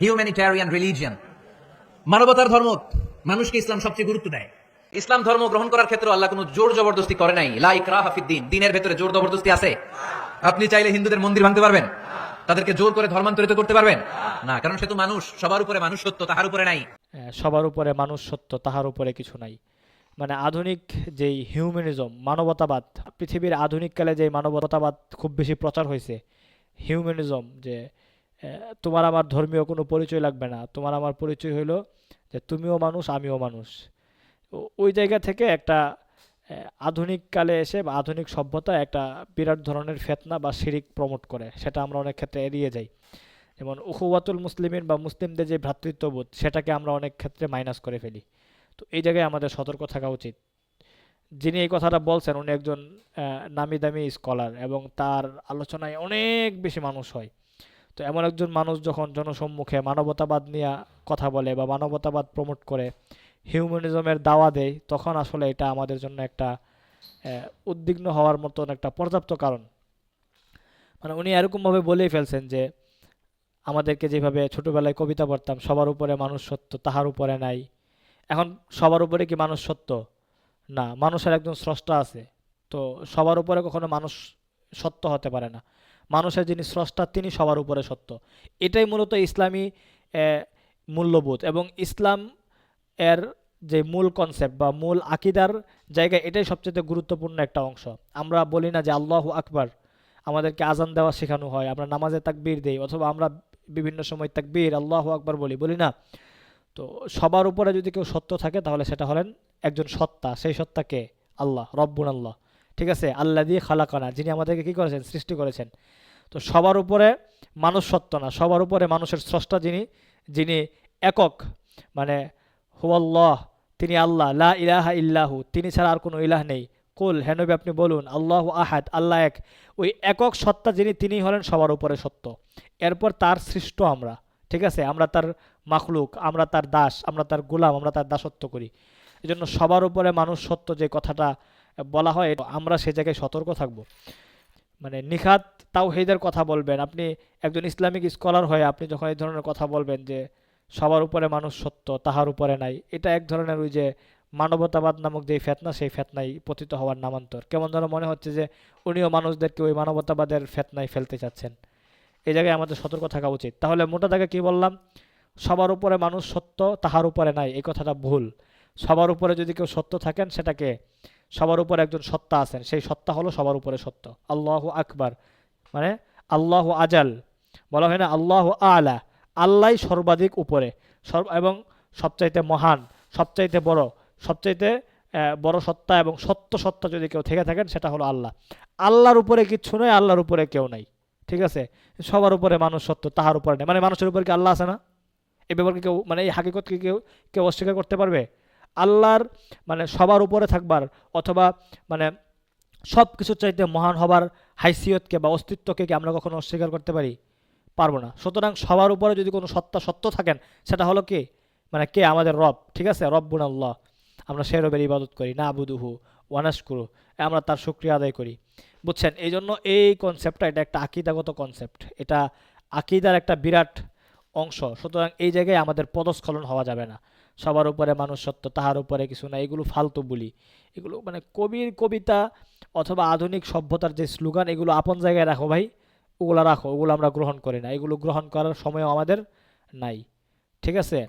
Humanitarian religion মানবতার ধর্ম মানুষকে ইসলাম সবচেয়ে গুরুত্ব দেয়। ইসলাম ধর্ম গ্রহণ করার ক্ষেত্রে আল্লাহ কোনো জোর জবরদস্তি করে নাই। লাইক রাহাফিদ্দিন দিনের ভেতরে জোর জবরদস্তি আছে। আপনি চাইলে হিন্দুদের মন্দির ভাঙতে পারবেন। তাদেরকে জোর করে ধর্মান্তরিত করতে পারবেন। না কারণ সে তো মানুষ। সবার উপরে মানুষ সত্য তাহার উপরে নাই। সবার উপরে মানুষ সত্য তাহার উপরে কিছু নাই। মানে আধুনিক যেই হিউম্যানিজম মানবতাবাদ পৃথিবীর আধুনিককালে যে মানবতাবাদ খুব বেশি প্রচার হয়েছে হিউম্যানিজম যে তোমার আমার ধর্মীয় কোনো পরিচয় লাগবে না। তোমার আমার পরিচয় হইল যে তুমিও মানুষ, আমিও মানুষ। ওই জায়গা থেকে একটা আধুনিক কালে এসে বা আধুনিক সভ্যতা একটা বিরাট ধরনের ফেতনা বা শিরিক প্রমোট করে। সেটা আমরা অনেক ক্ষেত্রে এড়িয়ে যাই। যেমন উখুয়াতুল মুসলিমিন বা মুসলিমদের যে ভ্রাতৃত্ববোধ, সেটাকে আমরা অনেক ক্ষেত্রে মাইনাস করে ফেলি। তো এই জায়গায় আমাদের সতর্ক থাকা উচিত। যিনি এই কথাটা বলছেন, উনি একজন নামি দামি স্কলার এবং তার আলোচনায় অনেক বেশি মানুষ হয়। তো এমন একজন মানুষ যখন জনসম্মুখে মানবতাবাদ নিয়ে কথা বলে বা মানবতাবাদ প্রমোট করে হিউম্যানিজমের দাওয়া দেয়, তখন আসলে এটা আমাদের জন্য একটা উদ্বিগ্ন হওয়ার মতন একটা পর্যাপ্ত কারণ। মানে উনি এরকমভাবে বলেই ফেলছেন যে, আমাদেরকে যেভাবে ছোটবেলায় কবিতা পড়তাম, সবার উপরে মানুষ সত্য, তাহার উপরে নাই। এখন সবার উপরে কি মানুষ সত্য? না, মানুষের একজন স্রষ্টা আছে, তো সবার উপরে কখনো মানুষ সত্য হতে পারে না। মানুষের যিনি স্রষ্টা, তিনি সবার উপরে সত্য। এটাই মূলত ইসলামী মূল্যবোধ এবং ইসলাম এর যে মূল কনসেপ্ট বা মূল আকিদার জায়গা, এটাই সবচেয়ে গুরুত্বপূর্ণ একটা অংশ। আমরা বলি না যে আল্লাহ আকবার, আমাদেরকে আজান দেওয়া শেখানো হয়, আমরা নামাজে তাকবীর দেই অথবা আমরা বিভিন্ন সময় তাকবীর, আল্লাহ আকবার বলি বলি না। তো সবার উপরে যদি কেউ সত্য থাকে, তাহলে সেটা হলেন একজন সত্তা। সেই সত্তাকে আল্লাহ রব্বুন আল্লাহ ঠিক আছে? আল্লাহ দিয়ে খালাকানা, যিনি আমাদেরকে কি করেছেন? সৃষ্টি করেছেন। তো সবার উপরে মানুষ সত্য না, সবার উপরে মানুষের স্রষ্টা যিনি যিনি একক মানে হুয়াল্লাহ, তিনি আল্লাহ, লা ইলাহা ইল্লাহু, তিনি ছাড়া আর কোনো ইলাহ নেই। কুল হেনবি আপনি বলুন, আল্লাহ আহাদ, আল্লাহ এক। ওই একক সত্তা যিনি তিনি হলেন সবার উপরে সত্য। এরপর তার সৃষ্ট আমরা, ঠিক আছে? আমরা তার মাখলুক, আমরা তার দাস, আমরা তার গোলাম, আমরা তার দাসত্ব করি। এই জন্য সবার উপরে মানুষ সত্য যে কথাটা বলা হয়, আমরা সে জায়গায় সতর্ক থাকব। মানে নিখাত তাও হেদের কথা বলবেন। আপনি একজন ইসলামিক স্কলার হয়ে আপনি যখন এই ধরনের কথা বলবেন যে, সবার উপরে মানুষ সত্য, তাহার উপরে নাই, এটা এক ধরনের ওই যে মানবতাবাদ নামক যে ফেতনা, সেই ফেতনায় পতিত হওয়ার নামান্তর। কেমন যেন মনে হচ্ছে যে, উনিও মানুষদেরকে ওই মানবতাবাদের ফেতনায় ফেলতে চাচ্ছেন। এই জায়গায় আমাদের সতর্ক থাকা উচিত। তাহলে মোটা দাগে কি বললাম? সবার উপরে মানুষ সত্য, তাহার উপরে নাই, এই কথাটা ভুল। সবার উপরে যদি কেউ সত্য থাকেন, সেটাকে সবার উপর একজন সত্তা আছেন। সেই সত্তা হলো সবার উপরে সত্য। আল্লাহ আকবার। মানে আল্লাহ আজাল। বলা হয় না আল্লাহ আলা। আল্লাহ সর্বাধিক উপরে। সর্ব এবং সবচাইতে মহান, সবচাইতে বড় সবচাইতে বড় সত্তা এবং সত্য সত্তা যদি কেউ থেকে থাকেন, সেটা হলো আল্লাহ। আল্লাহর উপরে কিচ্ছু নয় আল্লাহর উপরে কেউ নাই। ঠিক আছে? সবার উপরে মানুষ সত্য, তাহার উপরে নেই। মানে মানুষের উপরে কি আল্লাহ আছে না? এই ব্যাপারকে কেউ মানে এই হাকিকতকে কেউ কেউ অস্বীকার করতে পারবে? আল্লাহর মানে সবার উপরে থাকবার অথবা মানে সব কিছুর চাইতে মহান হবার হাইসিয়তকে বা অস্তিত্বকে কি আমরা কখনো অস্বীকার করতে পারি? পারব না। সুতরাং সবার উপরে যদি কোনো সত্তা সত্য থাকেন, সেটা হলো কি? মানে কে? আমাদের রব। ঠিক আছে? রব্বুন আল্লাহ। আমরা সে রবের ইবাদত করি। না আবুদুহু ওয়ানাস করু আমরা তার শুক্রিয়া আদায় করি। বুঝছেন? এই জন্য এই কনসেপ্টটা এটা একটা আকিদাগত কনসেপ্ট এটা আকিদার একটা বিরাট অংশ। সুতরাং এই জায়গায় আমাদের পদস্খলন হওয়া যাবে না। সবার উপরে মানুষ সত্য তাহার উপরে কিছু না এগুলো ফালতু বলি। এগুলো মানে কবির কবিতা অথবা আধুনিক সভ্যতার যে স্লোগান, এগুলো আপন জায়গায় রাখো ভাই। ওগুলো রাখো, ওগুলো আমরা গ্রহণ করি না। এগুলো গ্রহণ করার সময়ও আমাদের নাই। ঠিক আছে?